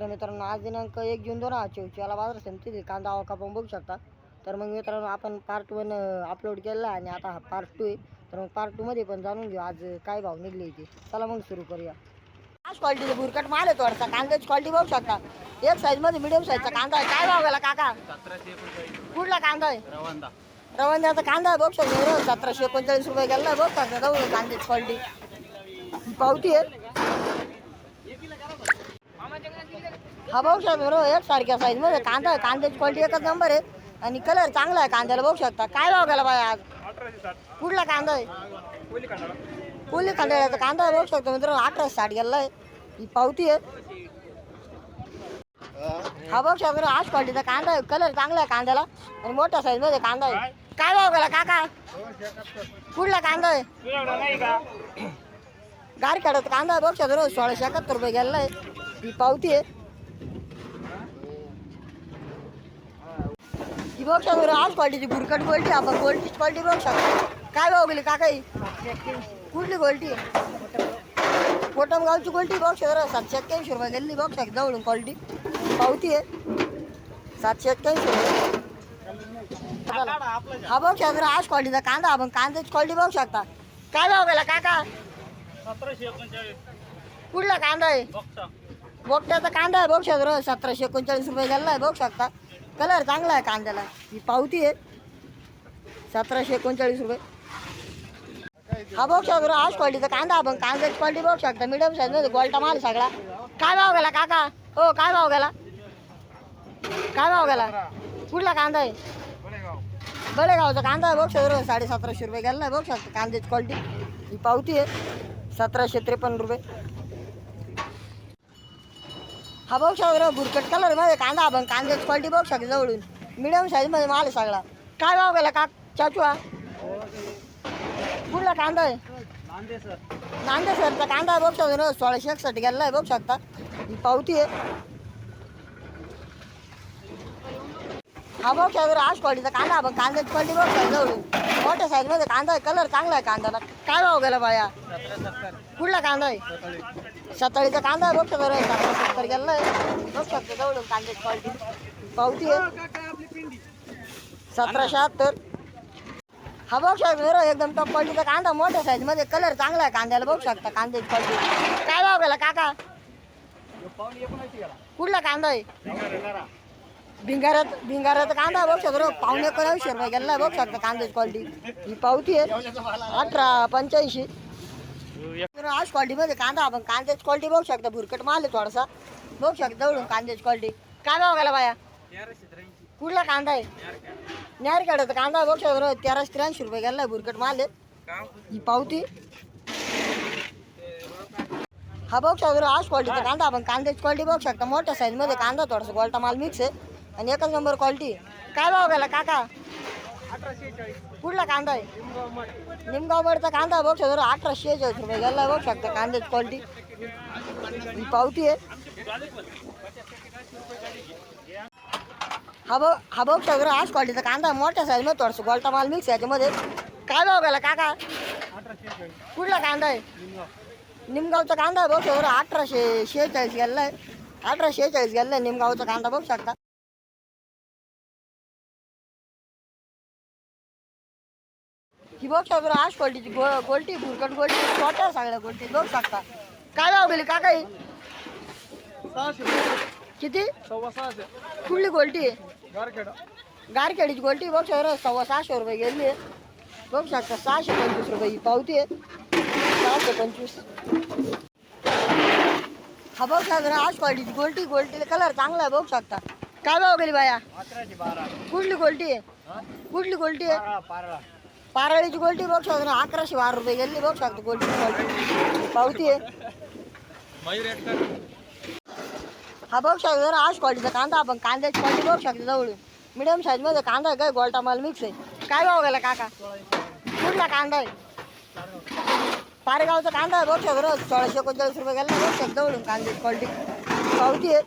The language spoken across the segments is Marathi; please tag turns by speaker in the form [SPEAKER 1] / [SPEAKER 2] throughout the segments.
[SPEAKER 1] नमस्कार मित्रांनो आज दिनांक एक जून दोन हजार चोवीस याला बाजार समितीतील कांदा आवक आपण बघू शकता. तर मग मित्रांनो आपण पार्ट वन अपलोड केलेला आहे आणि आता हा पार्ट टू आहे. तर मग पार्ट टूमध्ये पण जाणून घेऊ आज काय भाव निघले इथे चला मग सुरू करूया. आज क्वालिटीचा भुरकट माल आहे थोडासा. कांद्याची क्वालिटी बघू शकता. एक साईजमध्ये मिडियम साईजचा कांदा आहे. काय भाव गेला काका? कुठला कांदा आहे?
[SPEAKER 2] रवांदा.
[SPEAKER 1] रवंद्याचा कांदा आहे. बघू शकतो. सतराशे एकोणचाळीस रुपये गेला बघू शकता. जाऊ कांद्याची क्वालिटी पावती आहे. हा बघू शकता बरोबर एक सारख्या साईजमध्ये कांदा आहे कांद्याची क्वालिटी एकच नंबर आहे. आणि कलर चांगला आहे कांद्याला बघू शकता. काय भाव गेला बाय आज? कुठला कांदा आहे? कोली कांदा कांदा बघू शकतो मित्र अठराशे साठ गेला आहे ही पावती आहे. हा बघ शकतो आज क्वालिटीचा कांदा आहे कलर चांगला आहे कांद्याला. आणि मोठ्या साईजमध्ये कांदा आहे. काय भाव गेला काका? कुठला कांदा आहे? गारखेड्याचा कांदा आहे बघू शकतो सोळाशे एकाहत्तर रुपये गेला आहे ही पावती आहे. ही बघू शकतो आज क्वालिटीची बुरकट क्वालिटी आपण क्वालिटीची क्वालिटी बघू शकतो काय भाव गेली काका ही कुठली क्वालिटी कोटम गावची क्वालिटी बघू शकतो सातशे एक्क्याऐंशी रुपये गेली बघू शकतो जवळून क्वालिटी पावती आहे. सातशे एक्क्याऐंशी रुपये. हा बघू शकतो आज क्वालिटीचा कांदा आपण कांद्याची क्वालिटी बघू शकता. काय भाव गेला काका?
[SPEAKER 2] सतराशे एकोणचाळीस.
[SPEAKER 1] कुठला कांदा आहे?
[SPEAKER 2] बघता
[SPEAKER 1] बोकट्याचा कांदा आहे बघू शकतो सतराशे एकोणचाळीस रुपये गेला आहे बघू शकता. कलर चांगला आहे कांद्याला. ही पावती आहे. सतराशे एकोणचाळीस रुपये. हा बघू शकतो आज क्वालिटीचा कांदा आपण कांद्याची क्वालिटी बघू शकता. मिडियम साईजमध्ये गोल्टा माल सगळा. काय भाव गेला काका? हो काय भाव गेला? काय भाव गेला? कुठला कांदा आहे? बळेगावचा कांदा आहे बघू शकतो साडे सतराशे रुपये गेला नाही बघू शकता. कांद्याची क्वालिटी ही पावती आहे सतराशे त्रेपन्न रुपये. हा बघू शकतो बुरकट कलरमध्ये कांदा आपण कांद्याची क्वालिटी बघू शकतो जवळून. मिडियम साईजमध्ये माल आहे सगळा. काय भाव गेला का चाचू हा? कुठला कांदा आहे?
[SPEAKER 2] नांदे सर
[SPEAKER 1] नांदे सरचा कांदा बघू शकतो सोळाशे एकसाठी गेला आहे बघू शकता. ही पावती आहे. हा बघू साहेब आज क्वालिटीचा कांदा आपण कांद्याची क्वालिटी बघ शकतो जवळून मोठ्या साईजमध्ये कांदा आहे कलर चांगला आहे कांद्याला. काय भाव गेला बाया? कुठला कांदा आहे?
[SPEAKER 2] सकाळी
[SPEAKER 1] सत्ताळीचा कांदा आहे बघ शकतो सत्तर गेला आहे बघ शकतो जवळून कांद्याची क्वालिटी पावती आहे. सतरा शहात्तर. हा बघ साहेब रे एकदम टॉप क्वालिटीचा कांदा. मोठ्या साईजमध्ये कलर चांगला आहे कांद्याला. बघू शकता कांद्याची क्वालिटी काय भाव गेला काका? कुठला कांदा आहे? भिंगारात भिंगाराचा कांदा बघ शकतो रे पावणे रुपये गेला बघ शकता कांद्याची क्वालिटी ही पावती आहे. अठरा पंच्याऐंशी. तर आज क्वालिटीमध्ये कांदा आपण कांद्याची क्वालिटी बघू शकता. भुरकट माल आहे थोडासा. बघू शकता जवळून कांद्याची क्वालिटी काय भाव गेला बाया? कुठला कांदा आहे? न्यारखेड्याचा कांदा आहे बघू तेराशे त्र्याऐंशी रुपये गेला भुरकट माल आहे. ही पावती. हा बघू शकतो आज क्वालिटीचा कांदा आपण कांद्याची क्वालिटी बघू शकता. मोठ्या साईजमध्ये कांदा थोडासा गोल्टा माल मिक्स आहे. आणि एकच नंबर क्वालिटी काय भाव गेला काका? कुठला कांदा आहे? निमगावकडचा कांदा बघ शकतो अठराशे चाळीस रुपये गेला बघू शकता कांद्याची क्वालिटी ही पावती आहे. हा बघ हा बघ सगळं आज क्वालिटीचा कांदा मोठ्या मोठ्या साईजमध्ये थोडंसं गोल्टा माल मिक्स आहे याच्यामध्ये. काय भाव गेला काका? कुठला कांदा आहे? निमगावचा कांदा बघ सगळं अठराशे शेहेचाळीस गेला आहे. अठराशे शेहेचाळीस गेला आहे निमगावचा कांदा बघू शकता. ही बघू शकतो आज क्वालिटीची गो गोल्टी भुरकट गोल्टी छोट्या सगळ्या गोल्टी बघू शकता काय भाव गेली काका ही? किती? कुठली गोल्टी गारखेडीची गोल्टी बघू शकतो सव्वा सहाशे रुपये गेली. बघू शकता सहाशे पंचवीस रुपये ही पावती आहे. सहाशे पंचवीस. हा बघू शकता आज क्वालिटीची गोल्टी गोल्टीला कलर चांगला आहे. बघू शकता काय भाव गेली बाया?
[SPEAKER 2] बारा.
[SPEAKER 1] कुठली गोल्टी आहे? कुठली गोल्टी आहे? पारळीची गोल्टी बघू शकतो ना अकराशे बारा रुपये गेली बघू शकतो गोल्टी. क्वालिटी पावती आहे. हा बघू शकतो आज क्वालिटीचा कांदा आपण कांद्याची क्वालिटी बघू शकतो जवळून. मिडियम साईजमध्ये कांदा आहे काय गोल्टा माल मिक्स आहे. काय भाव गेला काका? कुठला कांदा आहे? पारेगावचा कांदा आहे बघू शकतो सोळाशे एकोणचाळीस रुपये गेला बघू शकतो जवळून कांद्याची क्वालिटी. पावती आहे.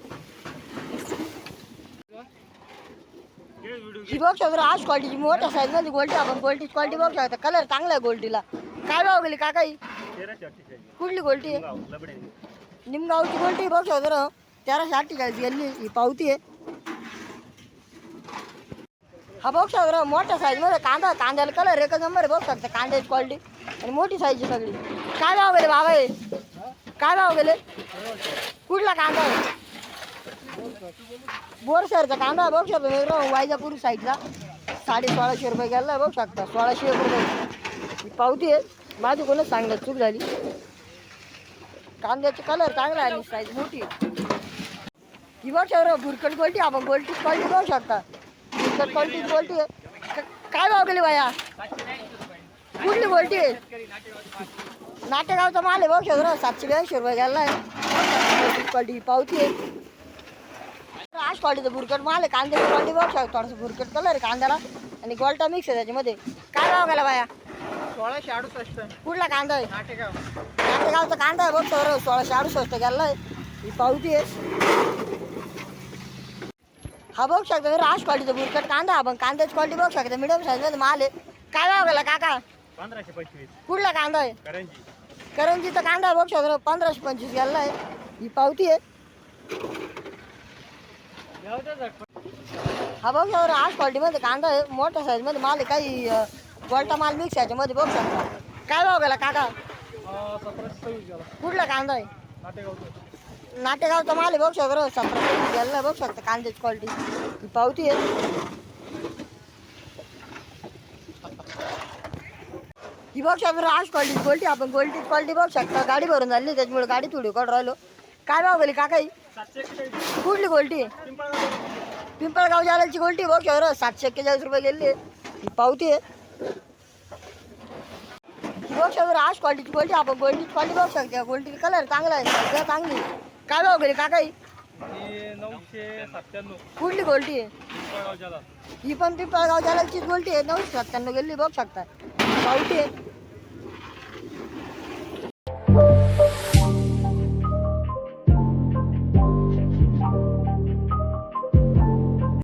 [SPEAKER 1] ही बघू शकतो आज क्वालिटीची मोठ्या साईजमध्ये गोल्टी आपण गोल्टीची क्वालिटी बघू शकता कलर चांगला आहे गोल्टीला काय भाव गेली
[SPEAKER 2] काकाई?
[SPEAKER 1] कुठली गोल्टी आहे? निमगावची गोल्टी बघू शकतो तेराशे अठ्ठेचाळीस गेली ही पावती आहे. हा बघू शकता मोठ्या साईजमध्ये कांदा. कांद्याला कलर एकच नंबर आहे बघू शकता कांद्याची क्वालिटी आणि मोठी साईजची सगळी. काय भाव गेले बाबा काय भाव गेले? कुठला कांदा आहे? बोरसरचा कांदा बघू शकतो वेगळं वायजापूर साईडला साडे सोळाशे रुपये गेला बघू शकता. सोळाशे रुपये ही पावती आहे. माझी कोणच चांगलं चूक झाली. कांद्याचे कलर चांगला आहे आणि साईज मोठी आहे. ही बघ भुरकट गोल्टी आपण गोल्टी क्वालिटी बघू शकता. भुरकट क्वालिटी गोल्टी आहे. काय भाव गेली बाया? कुठली गोल्टी आहे? नाटेगावचा माल आहे बघू शकतो सातशे ब्याऐंशी रुपये गेला आहे. क्वालिटी पावती आहे. क्वालिटीचं भुरकट माल आहे कांद्याची क्वालिटी बघू शकता थोडंसं भुरकट कलर आहे कांद्याला. आणि गोल्टा मिक्स आहे त्याच्यामध्ये. काय भाव गेला बाया?
[SPEAKER 2] सोळाशे अडुसष्ट.
[SPEAKER 1] कुठला कांदा आहे?
[SPEAKER 2] नाटेगाव.
[SPEAKER 1] नाटेगावचा कांदा आहे बघ सर सोळाशे अडुसष्ट गेला आहे ही पावती आहे. हा बघू शकता राज क्वालिटीचा बुरकट कांदा आपण कांद्याची क्वालिटी बघू शकता मिडियम साईजमध्ये माल आहे. काय भाव गेला काका?
[SPEAKER 2] पंधराशे पंचवीस.
[SPEAKER 1] कुठला कांदा आहे?
[SPEAKER 2] करंजी.
[SPEAKER 1] करंजीचा कांदा बघू शकता पंधराशे पंचवीस गेला आहे ही पावती आहे. हा बघ शकता राज क्वालिटीमध्ये कांदा आहे मोठ्या साईजमध्ये माल आहे काही अं, गोल्टा माल मिक्स याच्यामध्ये बघू शकता. काय भाव गेला काका? कुठला कांदा आहे?
[SPEAKER 2] नाटेगावचा
[SPEAKER 1] माल आहे बघू शकतो सतरा गेला बघू शकता कांद्याची क्वालिटी पावती आहे. ही बघ शकतो आज क्वालिटी क्वालिटी आपण क्वालिटी क्वालिटी बघू शकता. गाडी भरून झाली त्याच्यामुळे गाडी थोडी कड राहिलो. काय भाव गेली काकाई कुठली गोल्टी?
[SPEAKER 2] पिंपळगाव
[SPEAKER 1] पिंपळगाव गोल्टी? बघ शहर सातशे एक्केचाळीस रुपये गेली पावती आहे. ही बघू आज क्वालिटीची गोल्टी आपण क्वालिटी क्वालिटी बघू शकतो. क्वालिटी कलर चांगला आहे चांगली काय भाव गेली काकाई कुठली गोल्टी? आहे ही पण पिंपळगाव जालाची गोल्टी आहे नऊशे सत्त्याण्णव गेली बघू शकता. पावती आहे.